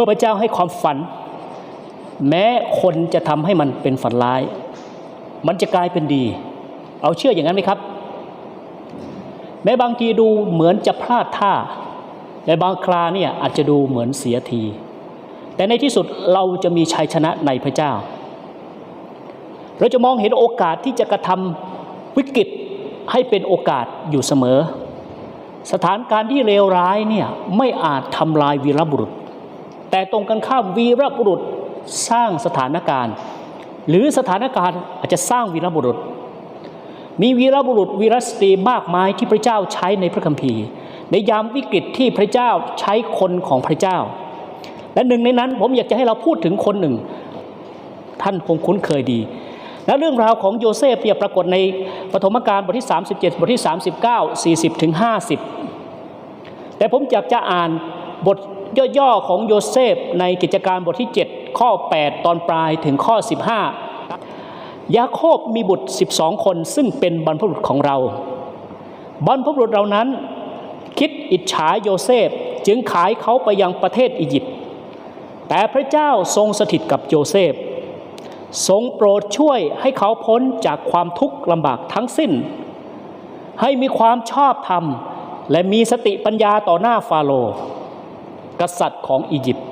มื่อพระเจ้าให้ความฝัน แม้คนจะทำให้มันเป็นฝันร้าย มันจะกลายเป็นดี เอาเชื่ออย่างนั้นไหมครับ แม้บางทีดูเหมือนจะพลาดท่า แต่บางคราเนี่ยอาจจะดูเหมือนเสียที แต่ในที่สุดเราจะมีชัยชนะในพระเจ้า เราจะมองเห็นโอกาสที่จะกระทำวิกฤตให้เป็นโอกาสอยู่เสมอ สถานการณ์ที่เลวร้ายเนี่ยไม่อาจทำลายวีรบุรุษ แต่ตรงกันข้ามวีรบุรุษสร้างสถานการณ์ หรือสถานการณ์อาจจะสร้างวีรบุรุษ มีวีรบุรุษวีรสตรีมากมายที่พระเจ้าใช้ในพระคัมภีร์ ในยามวิกฤตที่พระเจ้าใช้คนของพระเจ้า และหนึ่งในนั้นผมอยากจะให้เราพูดถึงคนหนึ่ง ท่านคงคุ้นเคยดีและเรื่องราวของโยเซฟเนี่ยปรากฏในปฐมกาลบทที่ 37 บทที่ 39 40 ถึง 50 แต่ผมอยากจะอ่านบท ย่อๆของโยเซฟในกิจการบทที่ 7 ข้อ 8 ตอนปลายถึงข้อ 15 ยาโคบมีบุตร 12 คนซึ่งเป็นบรรพบุรุษของเรา บรรพบุรุษเรานั้น คิดอิจฉาโยเซฟจึงขายเขาไปยังประเทศอียิปต์แต่พระเจ้าทรงสถิตกับโยเซฟทรงโปรดช่วยให้เขาพ้นจากความทุกข์ลำบากทั้งสิ้น ให้มีความชอบธรรม และมีสติปัญญาต่อหน้าฟาโรห์ กษัตริย์ของอียิปต์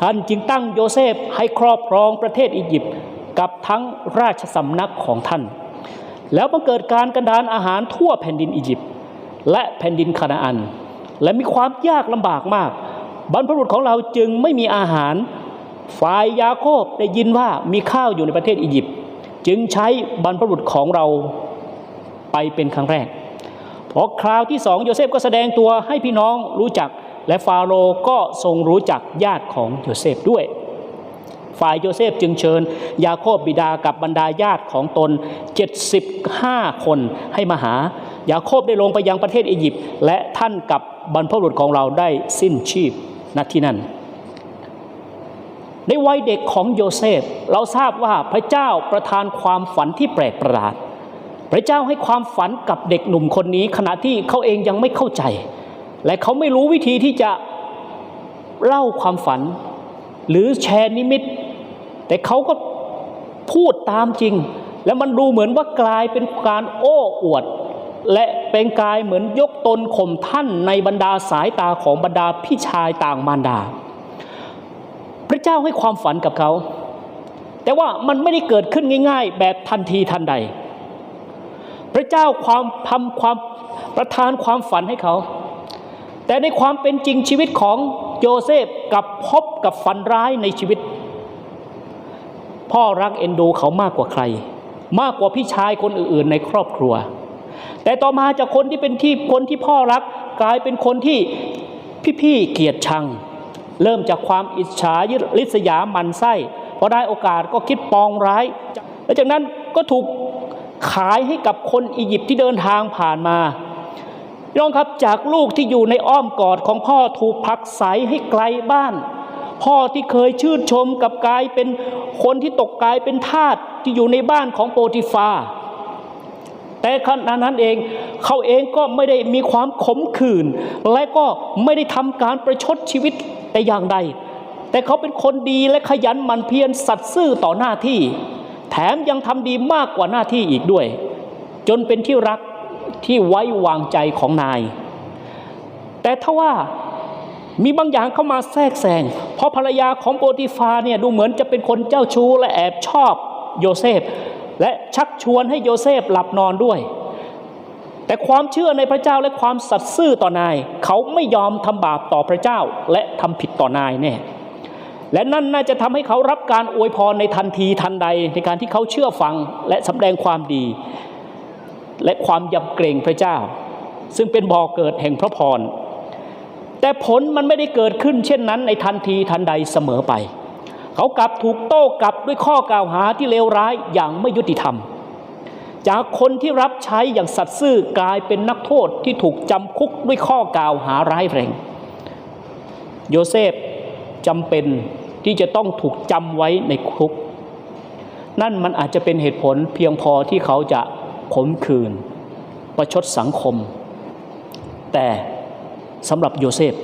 ท่านจึงตั้งโยเซฟให้ครอบครองประเทศอียิปต์กับทั้งราชสำนักของท่าน แล้วบังเกิดการกันดานอาหารทั่วแผ่นดินอียิปต์และแผ่นดินคานาอัน และมีความยากลำบากมาก บรรพบุรุษของเราจึงไม่มีอาหารฝ่ายยาโคบได้ยินว่ามีข้าวอยู่ในประเทศอียิปต์จึงใช้บรรพบุรุษของเราไปเป็นครั้งแรกพอคราวที่สองโยเซฟก็แสดงตัวให้พี่น้องรู้จัก และฟาโรห์ก็ทรงรู้จักญาติของโยเซฟด้วย ฝ่ายโยเซฟจึงเชิญ ยาโคบบิดากับบรรดาญาติของตน 75 คนให้มาหา ยาโคบได้ลงไปยังประเทศอียิปต์และท่านกับบรรพบุรุษของเราได้สิ้นชีพณที่นั่น ในวัยเด็กของโยเซฟเราทราบว่าพระเจ้าประทานความฝันที่แปลกประหลาด พระเจ้าให้ความฝันกับเด็กหนุ่มคนนี้ขณะที่เขาเองยังไม่เข้าใจ และเขาไม่รู้วิธีที่จะเล่าความฝัน หรือแชร์นิมิต แต่เขาก็พูดตามจริง แล้วมันดูเหมือนว่ากลายเป็นการโอ้อวด และเป็นกายเหมือนยกตนข่มท่านในบรรดาสายตาของบรรดาพี่ชายต่างมารดา พระเจ้าให้ความฝันกับเขา แต่ว่ามันไม่ได้เกิดขึ้นง่าย ๆ แบบทันทีทันใด พระเจ้าความทำความประทานความฝันให้เขา แต่ในความเป็นจริงชีวิตของโยเซฟกับพบกับฝันร้ายในชีวิต พ่อรักเอ็นดูเขามากกว่าใคร มากกว่าพี่ชายคนอื่น ๆ ในครอบครัว แต่ต่อมาจากคนที่เป็นที่คนที่พ่อรักกลายเป็นคนที่พี่ๆเกลียดชัง เริ่มจากความอิจฉาริษยามันไส้พอได้โอกาสก็คิดปองร้าย และจากนั้นก็ถูกขายให้กับคนอียิปต์ที่เดินทางผ่านมา น้องครับจากลูกที่อยู่ในอ้อมกอดของพ่อถูกผลักไสให้ไกลบ้าน พ่อที่เคยชื่นชมกับกลายเป็นคนที่ตกกลายเป็นทาสที่อยู่ในบ้านของโปรติฟา แต่ขณะนั้นเองเขาเองก็ไม่ได้มีความขมขื่นและก็ไม่ได้ทำการประชดชีวิตแต่อย่างใด แต่เขาเป็นคนดีและขยันหมั่นเพียรสัตย์ซื่อต่อหน้าที่ แถมยังทำดีมากกว่าหน้าที่อีกด้วย จนเป็นที่รัก ที่ไว้วางใจของนาย แต่ถ้าว่ามีบางอย่างเข้ามาแทรกแซงเพราะภรรยาของโปรติฟาเนี่ยดูเหมือนจะเป็นคนเจ้าชู้และแอบชอบโยเซฟ และชักชวนให้โยเซฟหลับนอนด้วย แต่ความเชื่อในพระเจ้าและความสัตย์ซื่อต่อนาย เขาไม่ยอมทำบาปต่อพระเจ้าและทำผิดต่อนายแน่และนั่นน่าจะทำให้เขารับการอวยพรในทันทีทันใดในการที่เขาเชื่อฟังและสำแดงความดี และความยำเกรงพระเจ้า ซึ่งเป็นบ่อเกิดแห่งพระพร แต่ผลมันไม่ได้เกิดขึ้นเช่นนั้นในทันทีทันใดเสมอไป เขากลับถูกโต้กลับด้วยข้อกล่าวหาที่เลวร้ายอย่างไม่ยุติธรรม จากคนที่รับใช้อย่างสัตย์ซื่อกลายเป็นนักโทษที่ถูกจำคุกด้วยข้อกล่าวหาร้ายแรงโยเซฟจำเป็นที่จะต้องถูกจำไว้ในคุก นั่นมันอาจจะเป็นเหตุผลเพียงพอที่เขาจะ ขมขืนประชดสังคม แต่สำหรับโยเซฟ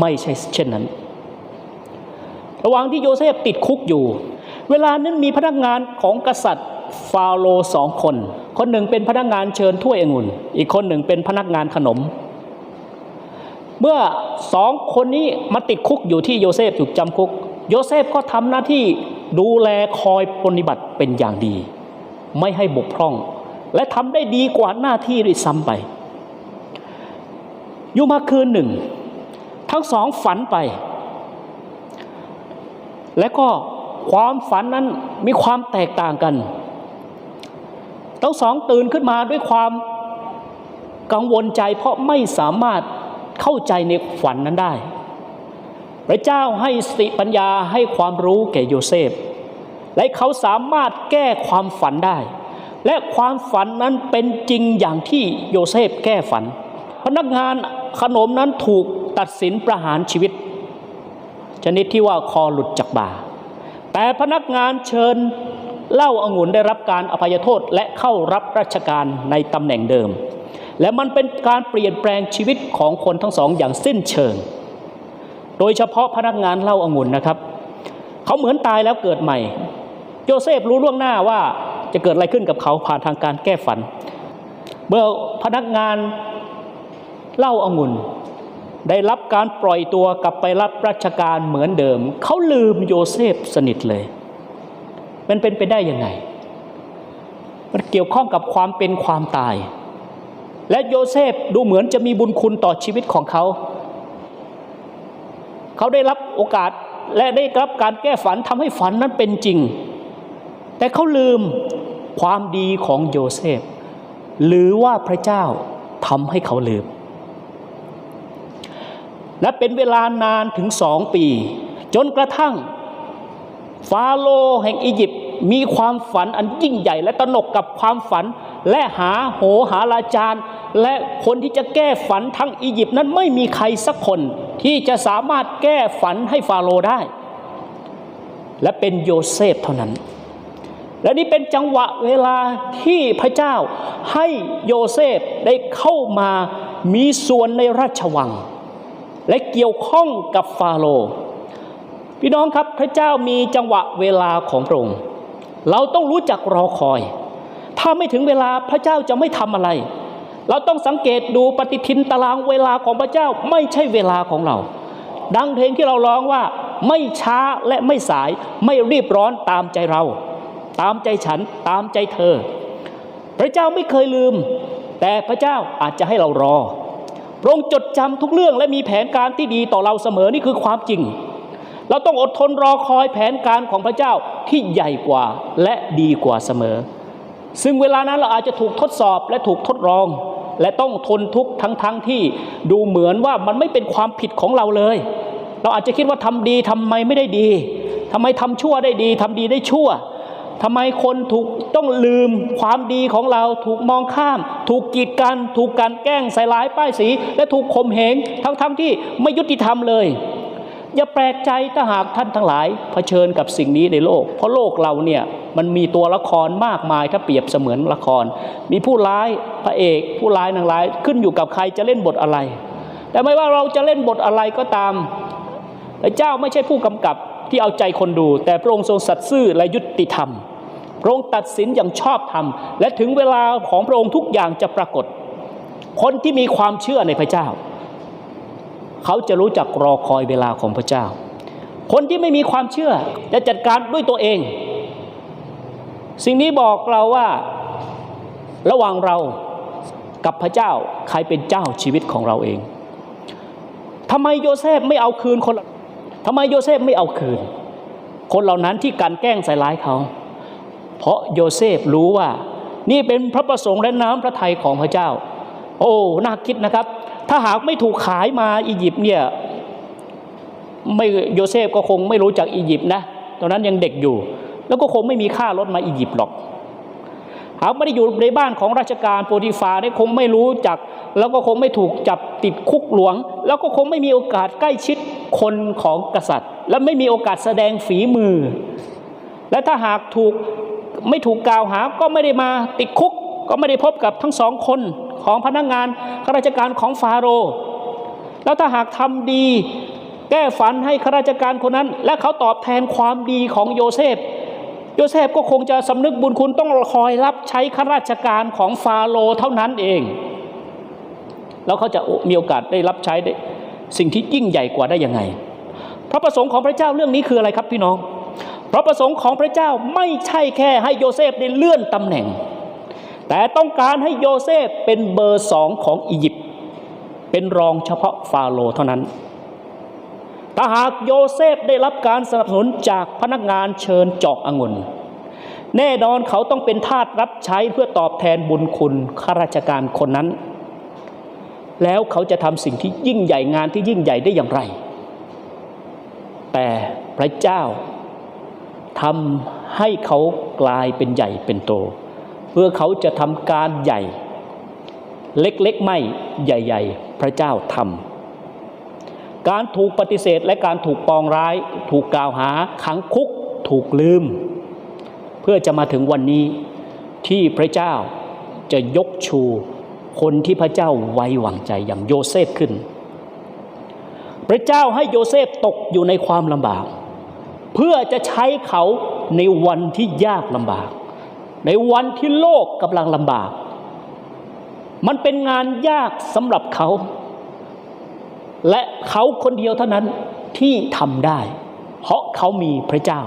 ไม่ใช่เช่นนั้น ระหว่างที่โยเซฟติดคุกอยู่ เวลานั้นมีพนักงานของกษัตริย์ฟาโรห์สองคน คนหนึ่งเป็นพนักงานเชิญถ้วยองุ่น อีกคนหนึ่งเป็นพนักงานขนม เมื่อสองคนนี้มาติดคุกอยู่ที่โยเซฟถูกจำคุก โยเซฟก็ทำหน้าที่ดูแลคอยปฏิบัติเป็นอย่างดี ไม่ให้บกพร่อง และทำได้ดีกว่าหน้าที่ด้วยซ้ำไป อยู่มาคืนหนึ่ง ทั้งสองฝันไป และก็ความฝันนั้นมีความแตกต่างกัน ทั้งสองตื่นขึ้นมาด้วยความกังวลใจเพราะไม่สามารถเข้าใจในฝันนั้นได้ พระเจ้าให้สติปัญญาให้ความรู้แก่โยเซฟ และเขาสามารถแก้ความฝันได้ และความฝันนั้นเป็นจริงอย่างที่โยเซฟแก้ฝัน พนักงานขนมนั้นถูกตัดสินประหารชีวิต ชนิดที่ว่าคอหลุดจากบ่า แต่พนักงานเชิญเล้าอางุ่นได้รับการอภัยโทษและเข้ารับราชการในตำแหน่งเดิม และมันเป็นการเปลี่ยนแปลงชีวิตของคนทั้งสองอย่างสิ้นเชิง โดยเฉพาะพนักงานเล้าอางุ่นนะครับ เขาเหมือนตายแล้วเกิดใหม่ โยเซฟรู้ล่วงหน้าว่า จะเกิดอะไรขึ้นกับเขาผ่านทางการแก้ฝัน เมื่อพนักงานเล้าอางุ่น ได้รับการปล่อยตัวกลับไปรับราชการเหมือนเดิม เขาลืมโยเซฟสนิทเลย มันเป็นไปได้ยังไง มันเกี่ยวข้องกับความเป็นความตาย และโยเซฟดูเหมือนจะมีบุญคุณต่อชีวิตของเขา เขาได้รับโอกาสและได้รับการแก้ฝันทำให้ฝันนั้นเป็นจริง แต่เขาลืม ความดีของโยเซฟ หรือว่าพระเจ้าทำให้เขาลืม และเป็นเวลานานถึงสองปี จนกระทั่ง ฟาโรห์แห่งอียิปต์มีความฝันอันยิ่งใหญ่ และตนกกับความฝัน และหาโหหาลาจารย์ และคนที่จะแก้ฝันทั้งอียิปต์นั้นไม่มีใครสักคนที่จะสามารถแก้ฝันให้ฟาโรห์ได้ และเป็นโยเซฟเท่านั้น และนี่เป็นจังหวะเวลาที่พระเจ้าให้โยเซฟได้เข้ามามีส่วนในราชวัง และเกี่ยวข้องกับฟาโรห์พี่น้องครับพระเจ้ามีจังหวะเวลาของพระองค์เราต้องรู้จักรอคอย ถ้าไม่ถึงเวลาพระเจ้าจะไม่ทำอะไร เราต้องสังเกตดูปฏิทินตารางเวลาของพระเจ้าไม่ใช่เวลาของเรา ดังเพลงที่เราร้องว่าไม่ช้าและไม่สายไม่รีบร้อนตามใจเรา ตามใจฉันตามใจเธอ พระเจ้าไม่เคยลืม แต่พระเจ้าอาจจะให้เรารอพระองค์จดจำทุกเรื่องและมีแผนการที่ดีต่อเราเสมอนี่คือความจริง เราต้องอดทนรอคอยแผนการของพระเจ้าที่ใหญ่กว่าและดีกว่าเสมอ ซึ่งเวลานั้นเราอาจจะถูกทดสอบและถูกทดลอง และต้องทนทุกข์ทั้งๆทที่ดูเหมือนว่ามันไม่เป็นความผิดของเราเลย เราอาจจะคิดว่าทำดีทำไมไม่ได้ดีทำไมทำชั่วได้ดีทำดีได้ชั่ว ทำไมคนถูกต้องลืมความดีของเราถูกมองข้าม ถูกกีดกัน ถูกการแกล้งใส่ร้ายป้ายสี และถูกข่มเหงทั้งๆทที่ไม่ยุติธรรมเลย อย่าแปลกใจถ้าหากท่านทั้งหลายเผชิญกับสิ่งนี้ในโลก เพราะโลกเราเนี่ยมันมีตัวละครมากมายถ้าเปรียบเสมือนละคร มีผู้ร้ายพระเอก ผู้ร้ายนางร้ายขึ้นอยู่กับใครจะเล่นบทอะไร แต่ไม่ว่าเราจะเล่นบทอะไรก็ตามพระเจ้าไม่ใช่ผู้กำกับ ที่เอาใจคนดู แต่พระองค์ทรงสัตย์ซื่อและยุติธรรม พระองค์ตัดสินอย่างชอบธรรม และถึงเวลาของพระองค์ทุกอย่างจะปรากฏ คนที่มีความเชื่อในพระเจ้า เขาจะรู้จักรอคอยเวลาของพระเจ้า คนที่ไม่มีความเชื่อจะจัดการด้วยตัวเอง สิ่งนี้บอกเราว่าระหว่างเรากับพระเจ้าใครเป็นเจ้าชีวิตของเราเองทำไมโยเซฟไม่เอาคืนคน ทำไมโยเซฟไม่เอาคืน คนเหล่านั้นที่กันแกล้งใส่ร้ายเขา เพราะโยเซฟรู้ว่า นี่เป็นพระประสงค์และน้ำพระทัยของพระเจ้า โอ้น่าคิดนะครับ ถ้าหากไม่ถูกขายมาอียิปต์เนี่ยไม่โยเซฟก็คงไม่รู้จักอียิปต์นะตอนนั้นยังเด็กอยู่ แล้วก็คงไม่มีค่ารถมาอียิปต์หรอก หากไม่ได้อยู่ในบ้านของราชการโปรติฟาเนี่ยคงไม่รู้จัก แล้วก็คงไม่ถูกจับติดคุกหลวง แล้วก็คงไม่มีโอกาสใกล้ชิดคนของกษัตริย์ และไม่มีโอกาสแสดงฝีมือ และถ้าหากถูกไม่ถูกกล่าวหาก็ไม่ได้มาติดคุก ก็ไม่ได้พบกับทั้งสองคนของพนักงานข้าราชการของฟาโรห์แล้วถ้าหากทำดี แก้ฝันให้ข้าราชการคนนั้น และเขาตอบแทนความดีของโยเซฟ โยเซฟก็คงจะสำนึกบุญคุณต้องคอยรับใช้ข้าราชการของฟาโรเท่านั้นเอง แล้วเขาจะมีโอกาสได้รับใช้ได้สิ่งที่ยิ่งใหญ่กว่าได้ยังไง พระประสงค์ของพระเจ้าเรื่องนี้คืออะไรครับพี่น้อง พระประสงค์ของพระเจ้าไม่ใช่แค่ให้โยเซฟได้เลื่อนตำแหน่ง แต่ต้องการให้โยเซฟเป็นเบอร์สองของอียิปต์เป็นรองเฉพาะฟาโรเท่านั้น ถ้าหากโยเซฟได้รับการสนับสนุนจากพนักงานเชิญจอกองุ่นแน่นอนเขาต้องเป็นทาสรับใช้เพื่อตอบแทนบุญคุณข้าราชการคนนั้น แล้วเขาจะทำสิ่งที่ยิ่งใหญ่งานที่ยิ่งใหญ่ได้อย่างไร แต่พระเจ้าทำให้เขากลายเป็นใหญ่เป็นโต เพื่อเขาจะทำการใหญ่ เล็กๆไม่ใหญ่ ๆ พระเจ้าทำ การถูกปฏิเสธและการถูกปองร้าย ถูกกล่าวหาขังคุกถูกลืม เพื่อจะมาถึงวันนี้ที่พระเจ้าจะยกชูคนที่พระเจ้าไว้วางใจอย่างโยเซฟขึ้น พระเจ้าให้โยเซฟตกอยู่ในความลำบาก เพื่อจะใช้เขาในวันที่ยากลำบาก ในวันที่โลกกำลังลำบาก มันเป็นงานยากสำหรับเขา และเขาคนเดียวเท่านั้นที่ทำได้ เพราะเขามีพระเจ้า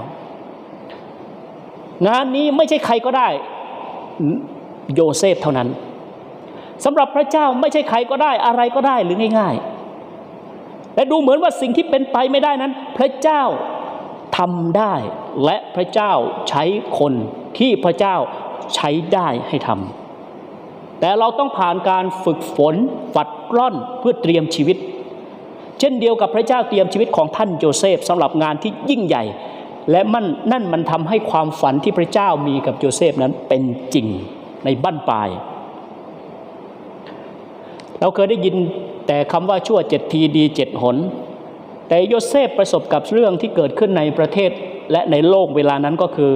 งานนี้ไม่ใช่ใครก็ได้ โยเซฟเท่านั้นสำหรับพระเจ้าไม่ใช่ใครก็ได้อะไรก็ได้หรือง่ายๆ และดูเหมือนว่าสิ่งที่เป็นไปไม่ได้นั้น พระเจ้าทำได้ และพระเจ้าใช้คนที่พระเจ้าใช้ได้ให้ทำแต่เราต้องผ่านการฝึกฝนฝัดกล้อนเพื่อเตรียมชีวิต เช่นเดียวกับพระเจ้าเตรียมชีวิตของท่านโยเซฟสำหรับงานที่ยิ่งใหญ่ และมันนั่นมันทำให้ความฝันที่พระเจ้ามีกับโยเซฟนั้นเป็นจริงในบั้นปลาย เราเคยได้ยินแต่คำว่าชั่วเจ็ดทีดีเจ็ดหน แต่โยเซฟประสบกับเรื่องที่เกิดขึ้นในประเทศและในโลกเวลานั้นก็คือ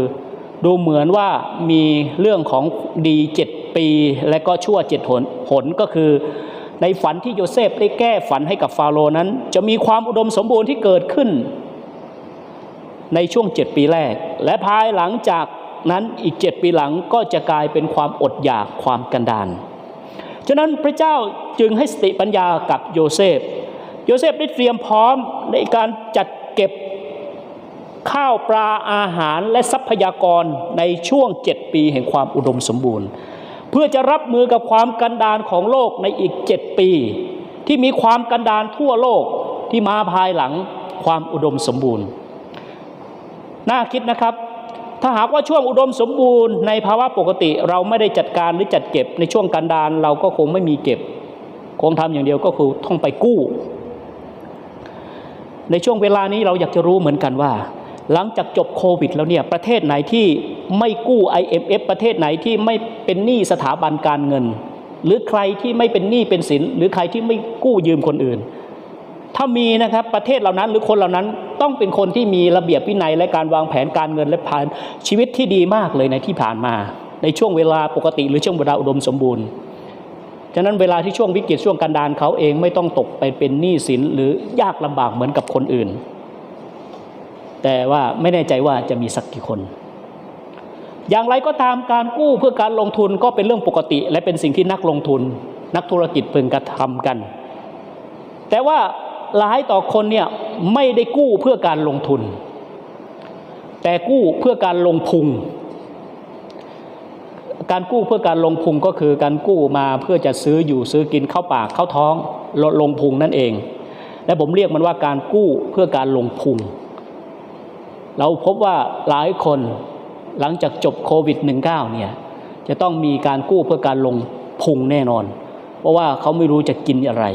ดูเหมือนว่ามีเรื่องของดีเจ็ดปีและก็ชั่วเจ็ดหนหนก็คือ ในฝันที่โยเซฟได้แก้ฝันให้กับฟาโรนั้น จะมีความอุดมสมบูรณ์ที่เกิดขึ้น ในช่วงเจ็ดปีแรก และภายหลังจากนั้นอีกเจ็ดปีหลังก็จะกลายเป็นความอดอยากความกันดานฉะนั้นพระเจ้าจึงให้สติปัญญากับโยเซฟ โยเซฟได้เตรียมพร้อมในการจัดเก็บข้าวปลาอาหารและทรัพยากรในช่วงเจ็ดปีแห่งความอุดมสมบูรณ์ พื่อจะรับมือกับความกันดานของโลกในอีกเจ็ดปี ที่มีความกันดานทั่วโลกที่มาภายหลังความอุดมสมบูรณ์ น่าคิดนะครับ ถ้าหากว่าช่วงอุดมสมบูรณ์ในภาวะปกติเราไม่ได้จัดการหรือจัดเก็บในช่วงกันดานเราก็คงไม่มีเก็บ คงทำอย่างเดียวก็คือต้องไปกู้ ในช่วงเวลานี้เราอยากจะรู้เหมือนกันว่า หลังจากจบโควิดแล้วเนี่ยประเทศไหนที่ ไม่กู้ IMF ประเทศไหนที่ไม่เป็นหนี้สถาบันการเงิน หรือใครที่ไม่เป็นหนี้เป็นสิน หรือใครที่ไม่กู้ยืมคนอื่น ถ้ามีนะครับประเทศเหล่านั้นหรือคนเหล่านั้นต้องเป็นคนที่มีระเบียบวินัยและการวางแผนการเงินและผ่านชีวิตที่ดีมากเลยในที่ผ่านมา ในช่วงเวลาปกติหรือช่วงเวลาอุดมสมบูรณ์ฉะนั้นเวลาที่ช่วงวิกฤตช่วงกันดานเขาเองไม่ต้องตกไปเป็นหนี้สินหรือยากลำบากเหมือนกับคนอื่น แต่ว่าไม่แน่ใจว่าจะมีสักกี่คน อย่างไรก็ตามการกู้เพื่อการลงทุนก็เป็นเรื่องปกติ และเป็นสิ่งที่นักลงทุน นักธุรกิจพึงกระทำกัน แต่ว่าหลายต่อคนเนี่ยไม่ได้กู้เพื่อการลงทุน แต่กู้เพื่อการลงพุง การกู้เพื่อการลงพุงก็คือการกู้มาเพื่อจะซื้ออยู่ซื้อกินเข้าปากเข้าท้องลงพุงนั่นเอง และผมเรียกมันว่าการกู้เพื่อการลงพุง เราพบว่าหลายคน หลังจากจบโควิด -19 เนี่ยจะต้องมีการกู้เพื่อการลงพุงแน่นอน เพราะว่าเขาไม่รู้จะกินอะไร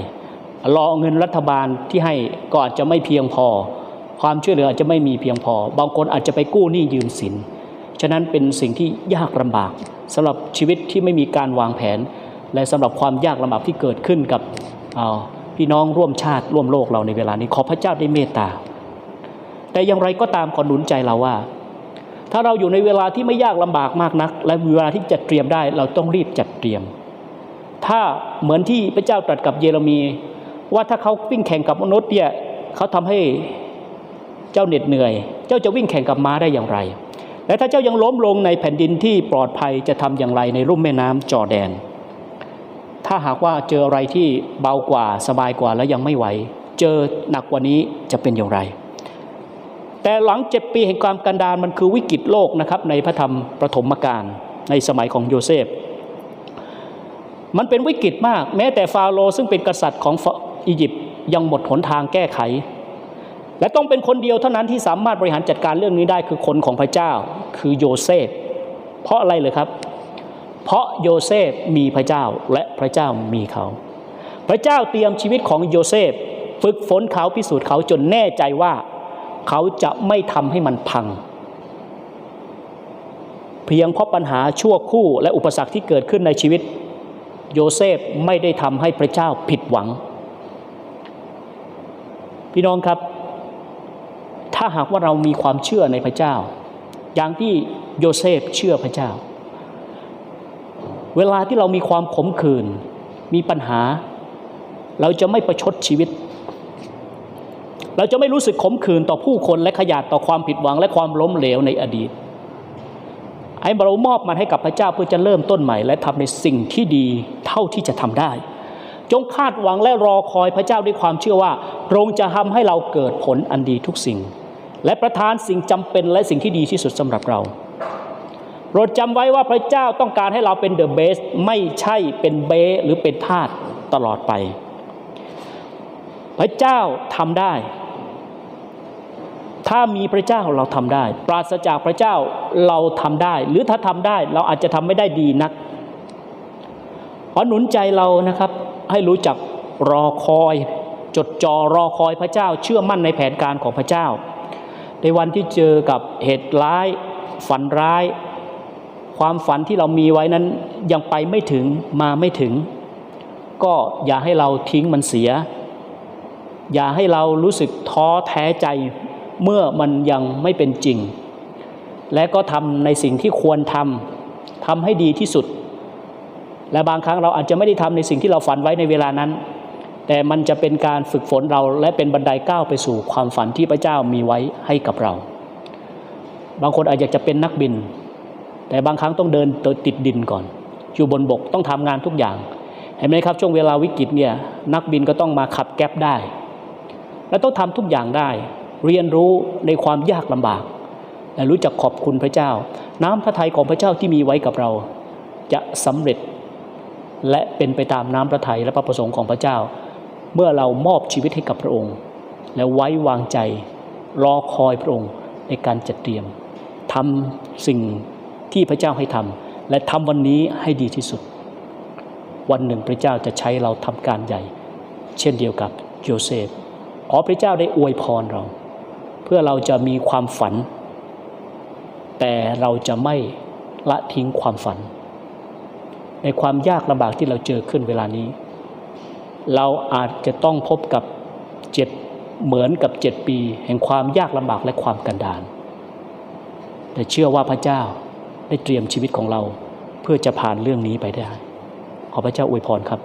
รอเงินรัฐบาลที่ให้ก็อาจจะไม่เพียงพอ ความช่วยเหลืออาจจะไม่มีเพียงพอ บางคนอาจจะไปกู้หนี้ยืมสิน ฉะนั้นเป็นสิ่งที่ยากลำบากสำหรับชีวิตที่ไม่มีการวางแผน และสำหรับความยากลำบากที่เกิดขึ้นกับพี่น้องร่วมชาติร่วมโลกเราในเวลานี้ขอพระเจ้าได้เมตตา แต่อย่างไรก็ตามขอหนุนใจเราว่า ถ้าเราอยู่ในเวลาที่ไม่ยากลำบากมากนัก และเวลาที่จัดเตรียมได้ เราต้องรีบจัดเตรียม ถ้าเหมือนที่พระเจ้าตรัสกับเยเรมี ว่าถ้าเขาวิ่งแข่งกับมนุษย์เนี่ยเขาทำให้เจ้าเหน็ดเหนื่อย เจ้าจะวิ่งแข่งกับม้าได้อย่างไร และถ้าเจ้ายังล้มลงในแผ่นดินที่ปลอดภัยจะทำอย่างไรในรุ่มแม่น้ำจอแดน ถ้าหากว่าเจออะไรที่เบากว่าสบายกว่าแล้วยังไม่ไหว เจอหนักกว่านี้จะเป็นอย่างไร แต่หลังเจ็ดปีแห่งความกันดารมันคือวิกฤตโลกนะครับในพระธรรมปฐมกาลในสมัยของโยเซฟ มันเป็นวิกฤตมาก แม้แต่ฟาโรห์ซึ่งเป็นกษัตริย์ของอียิปต์ยังหมดหนทางแก้ไข และต้องเป็นคนเดียวเท่านั้นที่สามารถบริหารจัดการเรื่องนี้ได้คือคนของพระเจ้าคือโยเซฟ เพราะอะไรเลยครับ เพราะโยเซฟมีพระเจ้าและพระเจ้ามีเขา พระเจ้าเตรียมชีวิตของโยเซฟ ฝึกฝนเขาพิสูจน์เขาจนแน่ใจว่า เขาจะไม่ทำให้มันพัง เพียงเพราะปัญหาชั่วคู่และอุปสรรคที่เกิดขึ้นในชีวิต โยเซฟไม่ได้ทำให้พระเจ้าผิดหวัง พี่น้องครับ ถ้าหากว่าเรามีความเชื่อในพระเจ้า อย่างที่โยเซฟเชื่อพระเจ้า เวลาที่เรามีความขมขื่นมีปัญหา เราจะไม่ประชดชีวิต เราจะไม่รู้สึกขมขื่นต่อผู้คนและขยาดต่อความผิดหวังและความล้มเหลวในอดีตไอ้เรามอบมันให้กับพระเจ้าเพื่อจะเริ่มต้นใหม่ และทำในสิ่งที่ดีเท่าที่จะทำได้ จงคาดหวังและรอคอยพระเจ้าด้วยความเชื่อว่าพระองค์จะทำให้เราเกิดผลอันดีทุกสิ่ง และประทานสิ่งจำเป็นและสิ่งที่ดีที่สุดสำหรับเราโปรดจำไว้ว่าพระเจ้าต้องการให้เราเป็นเดอะเบสไม่ใช่เป็นเบสหรือเป็นทาสตลอดไป พระเจ้าทำได้ ถ้ามีพระเจ้าเราทำได้ ปราศจากพระเจ้าเราทำได้ หรือถ้าทำได้เราอาจจะทำไม่ได้ดีนักขอหนุนใจเรานะครับ ให้รู้จักรอคอย จดจ่อรอคอยพระเจ้า เชื่อมั่นในแผนการของพระเจ้า ในวันที่เจอกับเหตุร้าย ฝันร้าย ความฝันที่เรามีไว้นั้นยังไปไม่ถึงมาไม่ถึง ก็อย่าให้เราทิ้งมันเสีย อย่าให้เรารู้สึกท้อแท้ใจ เมื่อมันยังไม่เป็นจริง และก็ทำในสิ่งที่ควรทำทำให้ดีที่สุด และบางครั้งเราอาจจะไม่ได้ทำในสิ่งที่เราฝันไว้ในเวลานั้น แต่มันจะเป็นการฝึกฝนเราและเป็นบันไดก้าวไปสู่ความฝันที่พระเจ้ามีไว้ให้กับเรา บางคนอาจจะเป็นนักบิน แต่บางครั้งต้องเดินติดดินก่อน อยู่บนบกต้องทำงานทุกอย่างเห็นไหมครับช่วงเวลาวิกฤตเนี่ยนักบินก็ต้องมาขับแก๊ปได้ และต้องทำทุกอย่างได้ เรียนรู้ในความยากลำบากและรู้จักขอบคุณพระเจ้า น้ำพระทัยของพระเจ้าที่มีไว้กับเรา จะสำเร็จและเป็นไปตามน้ำพระทัยและพระประสงค์ของพระเจ้า เมื่อเรามอบชีวิตให้กับพระองค์ และไว้วางใจรอคอยพระองค์ในการจัดเตรียมทำสิ่งที่พระเจ้าให้ทำและทำวันนี้ให้ดีที่สุด วันหนึ่งพระเจ้าจะใช้เราทำการใหญ่ เช่นเดียวกับโยเซฟขอพระเจ้าได้อวยพรเรา เพื่อเราจะมีความฝัน แต่เราจะไม่ละทิ้งความฝัน ในความยากลำบากที่เราเจอขึ้นเวลานี้ เราอาจจะต้องพบกับเจ็ดเหมือนกับเจ็ดปี แห่งความยากลำบากและความกันดารแต่เชื่อว่าพระเจ้าได้เตรียมชีวิตของเรา เพื่อจะผ่านเรื่องนี้ไปได้ ขอพระเจ้าอวยพรครับ